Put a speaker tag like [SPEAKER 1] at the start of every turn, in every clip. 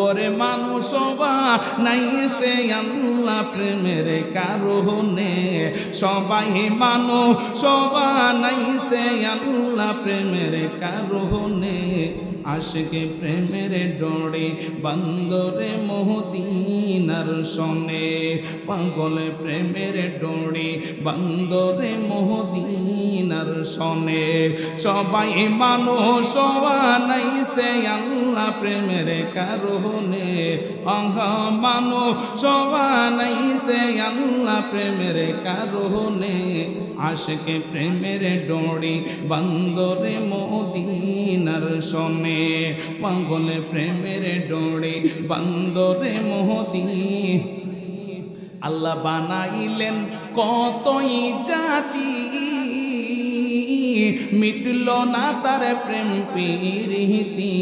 [SPEAKER 1] ওরে মানুষ বা নাই সে আল্লাহ প্রেমের কারণে। সবাই মানুষ সবা নাই সে আল্লাহ প্রেমের কারণে। আশকে প্রেমের ডোরে বান্দরে মোহদিনার সনে। পাগল প্রেমের ডোরে বান্দরে মোহদিনার সনে। সবাই মানুষ নাই সে আল্লাহ প্রেমের কারণে। অহা মানো সবা নাই সে আল্লাহ প্রেমের কারণে। আশকে প্রেমের ডোরে বান্দরে মোদিনার সনে পাগলে প্রেমের ডোরে, বান্দরে মোহদিন আল্লাহ বানাইলেন কতই জাতি। মিটল না তার প্রেম পিরিতি।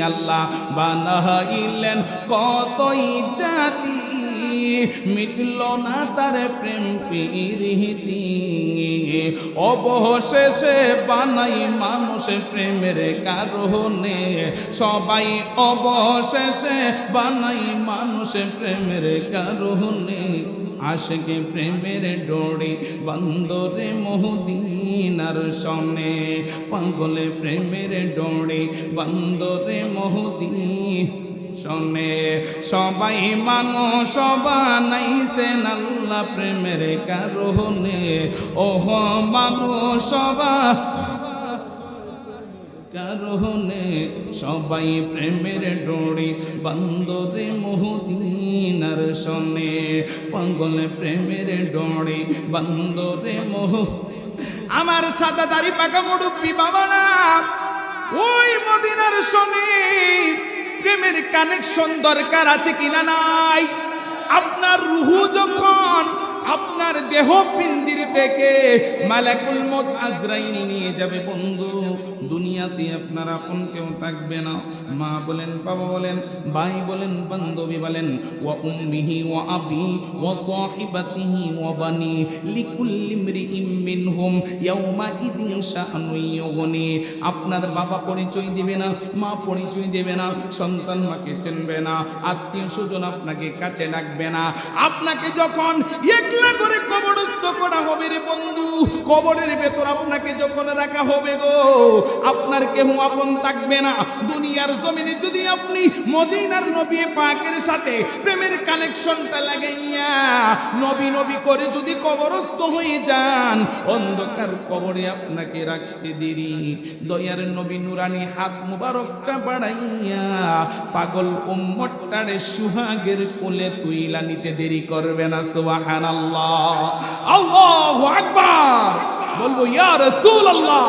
[SPEAKER 1] আল্লাহ বানাইলেন কতই জাতি। মিটল না তার প্রেম পিরিতি। অবশেষে বানাই মানুষ প্রেমের কারণে। সবাই অবশেষে বানাই মানুষ প্রেমের কারণে। আশকে প্রেমের ডোরে বন্দরে মোহদিনার সনে। পাগলে প্রেমের ডোরে বন্দরে মোহদিন শোনে সবাই মানো সবা নাইছে নাল্লা প্রেমের কারণে। ওহ মানো সবা কারণে। সবাই প্রেমের ডোরে বন্দরে মোহদিনার সনে পাগলে প্রেমের ডোরে বন্দরে মোহ আমার সাদা দাড়ি পাকা মুড়ুব্বি বাবা না ওই মদিনার সনে কানেকশন দরকার আছে কিনা নাই? আপনার রুহু যখন আপনার দেহ পিঞ্জির থেকে মালাকুল মত আজরাইল নিয়ে যাবে বন্ধু। দুনিয়াতে আপনার আপন কেউ থাকবে না। মা বলেন, বাবা বলেন, ভাই বলেন, বান্ধবী বলেন, ওয়া উম্মিহি ওয়া আবি ওয়া সাহিবাতিহি ওয়া বানি লিকুল্লি ইমরিইম মিনহুম ইয়াউমা ইদিন শাআনু আপনার বাবা পরিচয় দিবে না, মা পরিচয় দেবে না, সন্তান মাকে চিনবে না, আত্মীয় স্বজন আপনাকে কাছে রাখবে না। আপনাকে যখন একলা কবরস্থ করা হবে রে বন্ধু, কবরের ভেতর আপনাকে যখন রাখা হবে গো, আপনার কেউ আপন থাকবে না। দুনিয়ার জমিনে যদি আপনি মদিনার নবী পাকের সাথে প্রেমের কানেকশনটা লাগাইয়া নবী নবী করে যদি কবরস্থ হয়ে যান, অন্ধকার কবরে আপনাকে রাখতে দেরি। দয়ার নবী নুরানি হাত মুবারকটা বাড়াইয়া পাগল উম্মটটারে সুহাগের কোলে তুইলা নিতে দেরি করবে না, সুবহানাল্লাহ। আল্লাহু! আকবার বলবো ইয়া রাসূলুল্লাহ